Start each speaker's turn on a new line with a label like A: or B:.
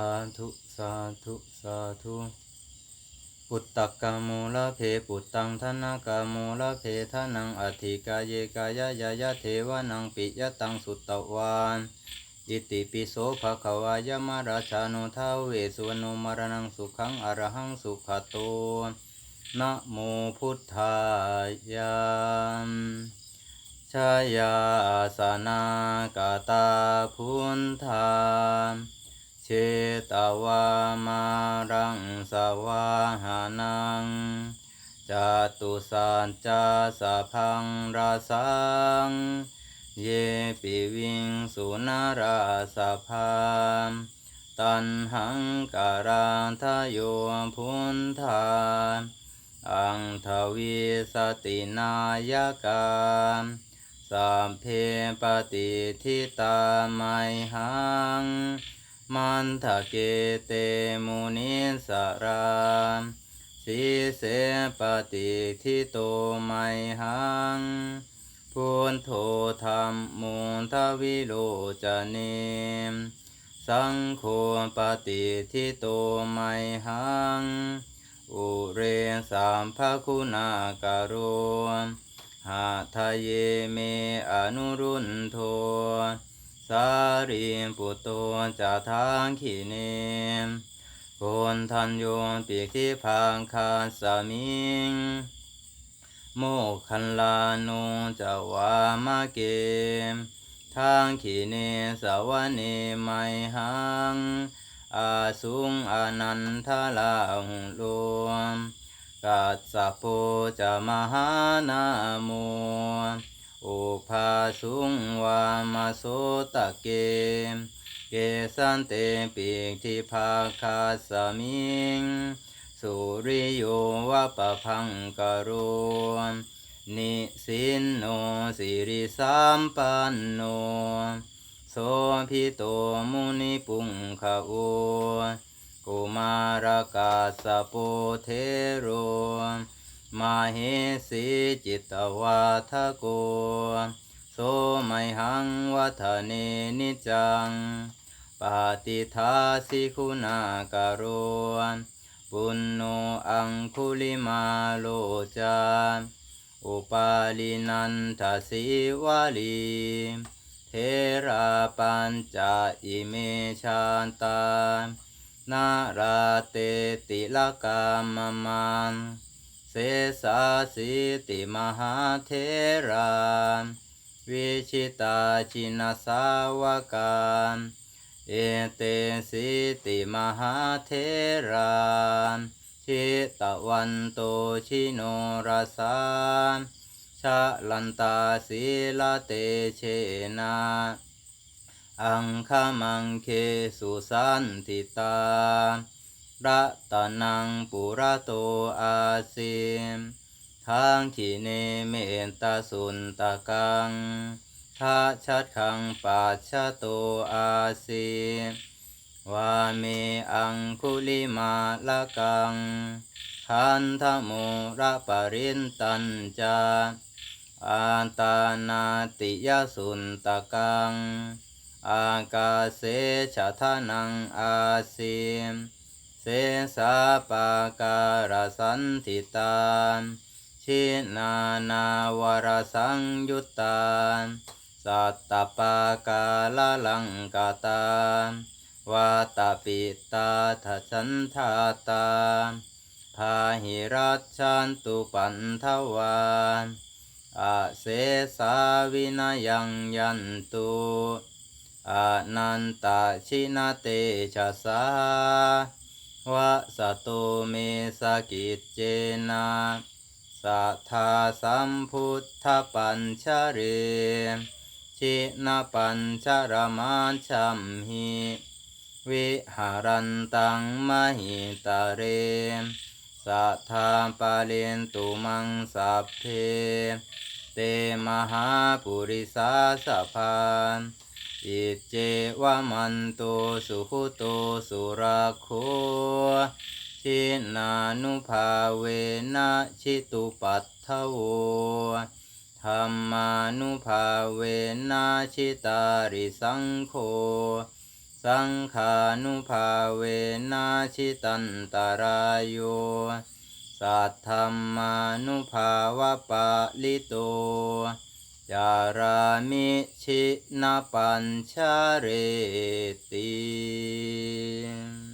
A: าธุสาธุสาธุปุตตะกะโมละเพปุตตังธนากะโมละเพทานังอธิกายกายายายะเทวานังปิยตังสุตตวานอิติปิโสภะคะวายมะราชานุทาเวสุวโนมรณังสุขังอรหังสุขโตนะโมพุทธายามชายาสนากาตาพุนธา เชตวามารังสวาหานังจตุสานจาสะพังราสัง เยปิวิงสุนาราสะพามตันหังการังทะโยพุนธาอังทวีสตินายกามสัมเพปฏิทิตาไมหัง มันทะเกเตมุนิสารามสีเสปฏิทิโตไมหังพุนโทธรรมมุนทวิโลจเนมสังโฆปฏิทิโตไมหัง อุเรสามภคุณาการุหาทะเยเมอนุรุนโท สารีปุตโตจะทางขีเนมโกนทันโยปิกที่พังคาสามิง โมกขันลานุจะวามาเกมทางขีเนสวะเนไมหัง อาสุงอนันทลาหุลวมกัสสะโปจะมหานาโม อุภาสุงวามาโสตะเกมเกสันเตปิกทิภาคาสมิง สุริโยวะปะพังกโรนิสินโนสิริสัมปันโนโสพิโตมุนิปุงขะโอกุมารกาสะโปเทโร มาเหสีจิตวาทโกโสไมหังวัฒเนนิจัง ปาติทาสิคุณากโรปุณโนอังคุลิมาโลจาอุปาลินันทสิวาลีเทราปัญจอิเมชานตานาราเตติลกามมัน เสสาสิติมหาเทราวิชิตาชินสาวการเอเตสิติมหาเทราชิตวันโตชิโนรสาชะลันตาศีลาเตเชนาอังคามังเคสุสันติตา รัตนังปุระโตอาสิมทางขีเนเมตตาสุนตะกังทาชัดขังปัจฉโตอาสิวาเมอังคุลิมาละกังขันธโมระปรินตันจาอาตานาติยสุนตะกัง อากาเสชะทานังอาสิม เสสาปาการสันติตานชินานาวรสังยุตตานสัตตปากาลลังกาตาวาตาปิตาทัชันทาตาพาหิรัชันตุปันทวานอาเสสาวินายังยันตุอานันตชินาเตชะสา วะสะโตเมสกิจเจนาสัทธาสัมพุทธปัญชเรชินปัญชรมาชัมหิวิหารันตังมหิตาเรสัทธาปาเลนตุมังสัพเพ เตมหาปุริสาสะพาน อิเจวมันตุสุหุตุสุราโคชินานุภาเวนะชิตุปัตทโวธรรมานุภาเวนะชิตาริสังโฆสังขานุภาเวนะชิตันตารายุสัทธรรมานุภาวะปะลิโต ยารามิชินปัญชาเรติ